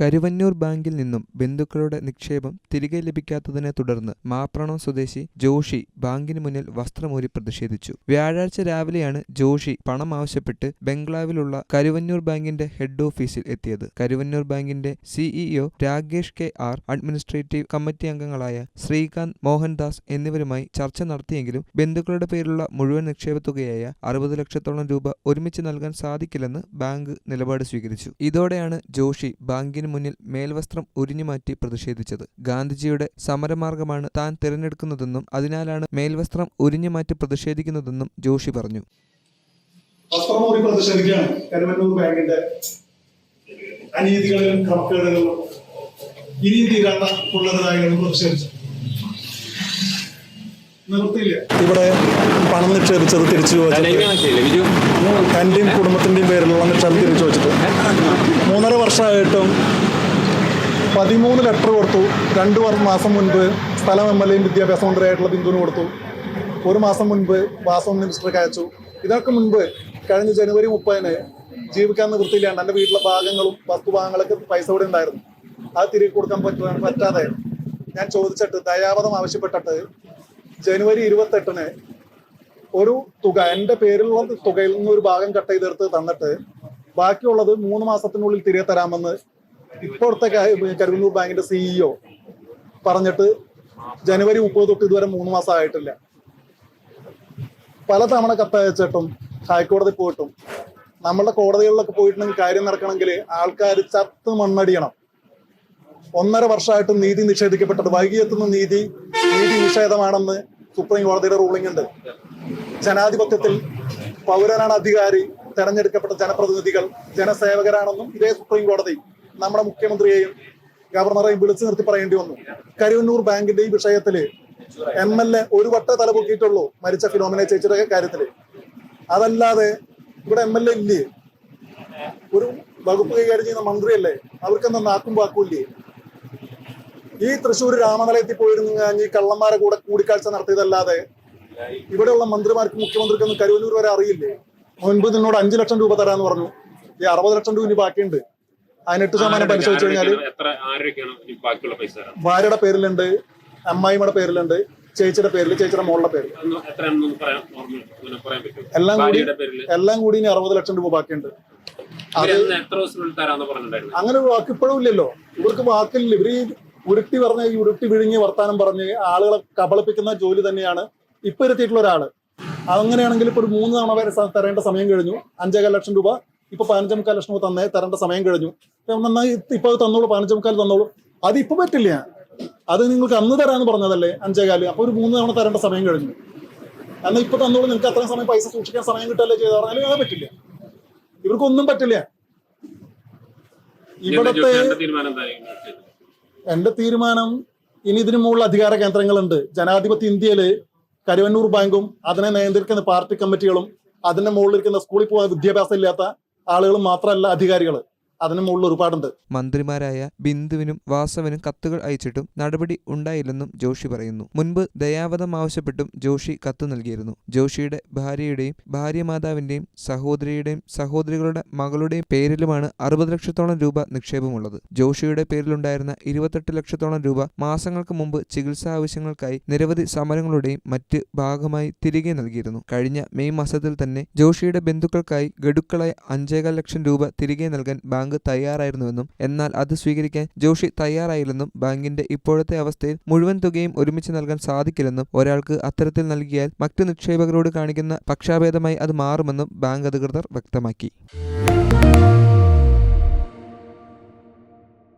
കരുവന്നൂർ ബാങ്കിൽ നിന്നും ബന്ധുക്കളുടെ നിക്ഷേപം തിരികെ ലഭിക്കാത്തതിനെ തുടർന്ന് മാപ്രണം സ്വദേശി ജോഷി ബാങ്കിന് മുന്നിൽ വസ്ത്രമൂരി പ്രതിഷേധിച്ചു. വ്യാഴാഴ്ച രാവിലെയാണ് ജോഷി പണം ആവശ്യപ്പെട്ട് ബംഗ്ലാവിലുള്ള കരുവന്നൂർ ബാങ്കിന്റെ ഹെഡ് ഓഫീസിൽ എത്തിയത്. കരുവന്നൂർ ബാങ്കിന്റെ CEO Rakesh K R administrative committee അംഗങ്ങളായ ശ്രീകാന്ത് മോഹൻദാസ് എന്നിവരുമായി ചർച്ച നടത്തിയെങ്കിലും ബന്ധുക്കളുടെ പേരിലുള്ള മുഴുവൻ നിക്ഷേപ തുകയായ അറുപത് ലക്ഷത്തോളം രൂപ ഒരുമിച്ച് നൽകാൻ സാധിക്കില്ലെന്ന് ബാങ്ക് നിലപാട് സ്വീകരിച്ചു. ഇതോടെയാണ് ജോഷി ബാങ്കിന് മുന്നിൽ മേൽവസ്ത്രം ഉരിഞ്ഞുമാറ്റി പ്രതിഷേധിച്ചത്. ഗാന്ധിജിയുടെ സമരമാർഗമാണ് താൻ തിരഞ്ഞെടുക്കുന്നതെന്നും അതിനാലാണ് മേൽവസ്ത്രം ഉരിഞ്ഞുമാറ്റി പ്രതിഷേധിക്കുന്നതെന്നും ജോഷി പറഞ്ഞു. കരുവന്നൂർ ബാങ്കിന്റെ അനീതികളിലും ക്രമക്കേടുകളിലും ഇനിയും തീരാത്ത ഉള്ളതായി പ്രതിഷേധിച്ചു. ഇവിടെ പണം നിക്ഷേപിച്ചത് തിരിച്ചു ചോദിച്ചത് എന്റെയും കുടുംബത്തിന്റെയും പേരിലുള്ള നിക്ഷേപം തിരിച്ചു വെച്ചിട്ട് മൂന്നര വർഷമായിട്ടും പതിമൂന്ന് ലെറ്റർ കൊടുത്തു. രണ്ട് മാസം മുൻപ് സ്ഥലം എം എൽ എയും വിദ്യാഭ്യാസ മന്ത്രിയായിട്ടുള്ള ബിന്ദുവിന് കൊടുത്തു. ഒരു മാസം മുൻപ് വാസവ മിനിസ്റ്റർക്ക് അയച്ചു. ഇതൊക്കെ മുൻപ് കഴിഞ്ഞ ജനുവരി മുപ്പതിന് ജീവിക്കാൻ നിവൃത്തിയില്ലാണ്ട് എന്റെ വീട്ടിലെ ഭാഗങ്ങളും വസ്തുഭാഗങ്ങളൊക്കെ പൈസ ഇവിടെ ഉണ്ടായിരുന്നു. അത് തിരികെ കൊടുക്കാൻ പറ്റാതെ ഞാൻ ചോദിച്ചിട്ട് ദയാവധം ആവശ്യപ്പെട്ടിട്ട് ജനുവരി ഇരുപത്തെട്ടിന് ഒരു തുക എന്റെ പേരിലുള്ള തുകയിൽ നിന്ന് ഒരു ഭാഗം കട്ട് ചെയ്തെടുത്ത് തന്നിട്ട് ബാക്കിയുള്ളത് മൂന്ന് മാസത്തിനുള്ളിൽ തിരികെ തരാമെന്ന് ഇപ്പോഴത്തെ കരുവന്നൂർ ബാങ്കിന്റെ സിഇഒ പറഞ്ഞിട്ട് ജനുവരി മുപ്പത് തൊട്ട് ഇതുവരെ മൂന്ന് മാസം ആയിട്ടില്ല. പലതവണ കത്തയച്ചിട്ടും ഹൈക്കോടതി പോയിട്ടും നമ്മളുടെ കോടതികളിലൊക്കെ പോയിട്ടുണ്ടെങ്കിൽ കാര്യം നടക്കണമെങ്കിൽ ആൾക്കാർ ചത്ത് മണ്ണടിയണം. ഒന്നര വർഷമായിട്ടും നീതി നിഷേധിക്കപ്പെട്ടത്. വൈകിയെത്തുന്ന നീതി നീതി നിഷേധമാണെന്ന് സുപ്രീം കോടതിയുടെ റൂളിംഗ് ഉണ്ട്. ജനാധിപത്യത്തിൽ പൗരനാണ് അധികാരി തെരഞ്ഞെടുക്കപ്പെട്ട ജനപ്രതിനിധികൾ ജനസേവകരാണെന്നും ഇതേ സുപ്രീം കോടതി നമ്മുടെ മുഖ്യമന്ത്രിയെയും ഗവർണറെയും വിളിച്ചു നിർത്തി പറയേണ്ടി വന്നു. കരുവന്നൂർ ബാങ്കിന്റെ ഈ വിഷയത്തിൽ എം എൽ എ ഒരു വട്ട തല പൊക്കിയിട്ടുള്ളൂ മരിച്ച ഫിലോമിനെ ചേച്ചിയുടെ കാര്യത്തിൽ. അതല്ലാതെ ഇവിടെ എം എൽ എ ഇല്ലേ? ഒരു വകുപ്പ് കൈകാര്യം ചെയ്യുന്ന മന്ത്രിയല്ലേ? അവർക്കെന്താ നാക്കും വാക്കൂല്ലേ ഈ തൃശ്ശൂർ രാമനിലയത്തിൽ പോയിരുന്ന ഈ കള്ളന്മാരെ കൂടെ കൂടിക്കാഴ്ച നടത്തിയതല്ലാതെ ഇവിടെയുള്ള മന്ത്രിമാർക്ക് മുഖ്യമന്ത്രിക്കൊന്നും കരുവന്നൂർ വരെ അറിയില്ലേ? മുൻപ് നിന്നോട് അഞ്ചു ലക്ഷം രൂപ തരാന്ന് പറഞ്ഞു. ഈ അറുപത് ലക്ഷം രൂപ ഇനി ബാക്കിയുണ്ട്. അതിനെട്ട് ശതമാനം പരിശോധിച്ചു കഴിഞ്ഞാൽ ഭാര്യയുടെ പേരിലുണ്ട് അമ്മായിമ്മയുടെ പേരിലുണ്ട് ചേച്ചിയുടെ പേരിൽ ചേച്ചിയുടെ മോളുടെ പേരിൽ എല്ലാം കൂടി എല്ലാം കൂടി ഇനി അറുപത് ലക്ഷം രൂപ ബാക്കിയുണ്ട്. അങ്ങനെ ഒരു വാക്ക് ഇപ്പോഴും ഇല്ലല്ലോ. ഇവർക്ക് വാക്കില്ല. ഇവർ ഈ ഉരുട്ടി പറഞ്ഞ് ഈ ഉരുട്ടി വിഴുങ്ങി വർത്താനം പറഞ്ഞ് ആളുകളെ കബളിപ്പിക്കുന്ന ജോലി തന്നെയാണ് ഇപ്പൊ ഇരുത്തിയിട്ടുള്ള ഒരാൾ. അങ്ങനെയാണെങ്കിൽ ഇപ്പൊ ഒരു മൂന്ന് തവണ വരെ തരേണ്ട സമയം കഴിഞ്ഞു. അഞ്ചേകാൽ ലക്ഷം രൂപ ഇപ്പൊ പതിനഞ്ചേ മുക്കാൽ ലക്ഷം രൂപ തന്നേ തരേണ്ട സമയം കഴിഞ്ഞു. നന്നായി ഇപ്പൊ അത് തന്നോളൂ പതിനഞ്ചേ മുക്കാൽ തന്നോളൂ. അത് ഇപ്പൊ പറ്റില്ല. അത് നിങ്ങൾക്ക് അന്ന് തരാന്ന് പറഞ്ഞതല്ലേ അഞ്ചേകാൽ. അപ്പൊ ഒരു മൂന്ന് തവണ തരേണ്ട സമയം കഴിഞ്ഞു. എന്നാൽ ഇപ്പൊ തന്നോളൂ നിങ്ങൾക്ക് അത്രയും സമയം പൈസ സൂക്ഷിക്കാൻ സമയം കിട്ടല്ലേ ചെയ്ത് പറഞ്ഞാലും അത് പറ്റില്ല. ഇവർക്കൊന്നും പറ്റില്ല. ഇവിടത്തെ എന്റെ തീരുമാനം ഇനി ഇതിനു മുകളിൽ അധികാര കേന്ദ്രങ്ങളുണ്ട്. ജനാധിപത്യ ഇന്ത്യയിൽ കരുവന്നൂർ ബാങ്കും അതിനെ നിയന്ത്രിക്കുന്ന പാർട്ടി കമ്മിറ്റികളും അതിന്റെ മുകളിലിരിക്കുന്ന സ്കൂളിൽ പോകാൻ വിദ്യാഭ്യാസം ഇല്ലാത്ത ആളുകളും മാത്രമല്ല അധികാരികൾ അതിന് മുകളിൽ ഒരുപാടുണ്ട്. മന്ത്രിമാരായ ബിന്ദുവിനും വാസവനും കത്തുകൾ അയച്ചിട്ടും നടപടി ഉണ്ടായില്ലെന്നും ജോഷി പറയുന്നു. മുൻപ് ദയാവധം ആവശ്യപ്പെട്ടും ജോഷി കത്ത് നൽകിയിരുന്നു. ജോഷിയുടെ ഭാര്യയുടെയും ഭാര്യമാതാവിന്റെയും സഹോദരിയുടെയും സഹോദരികളുടെ മകളുടെയും പേരിലുമാണ് അറുപത് ലക്ഷത്തോളം രൂപ നിക്ഷേപമുള്ളത്. ജോഷിയുടെ പേരിലുണ്ടായിരുന്ന ഇരുപത്തെട്ട് ലക്ഷത്തോളം രൂപ മാസങ്ങൾക്ക് മുമ്പ് ചികിത്സാ ആവശ്യങ്ങൾക്കായി നിരവധി സമരങ്ങളുടെയും മറ്റ് ഭാഗമായി തിരികെ നൽകിയിരുന്നു. കഴിഞ്ഞ മെയ് മാസത്തിൽ തന്നെ ജോഷിയുടെ ബന്ധുക്കൾക്കായി ഗഡുക്കളായ അഞ്ചേകാൽ ലക്ഷം രൂപ തിരികെ നൽകാൻ ബാങ്ക് തയ്യാറായിരുന്നുവെന്നും എന്നാൽ അത് സ്വീകരിക്കാൻ ജോഷി തയ്യാറായില്ലെന്നും ബാങ്കിന്റെ ഇപ്പോഴത്തെ അവസ്ഥയിൽ മുഴുവൻ തുകയും ഒരുമിച്ച് നൽകാൻ സാധിക്കില്ലെന്നും ഒരാൾക്ക് അത്തരത്തിൽ നൽകിയാൽ മറ്റു നിക്ഷേപകരോട് കാണിക്കുന്ന പക്ഷാഭേദമായി അത് മാറുമെന്നും ബാങ്ക് അധികൃതർ വ്യക്തമാക്കി.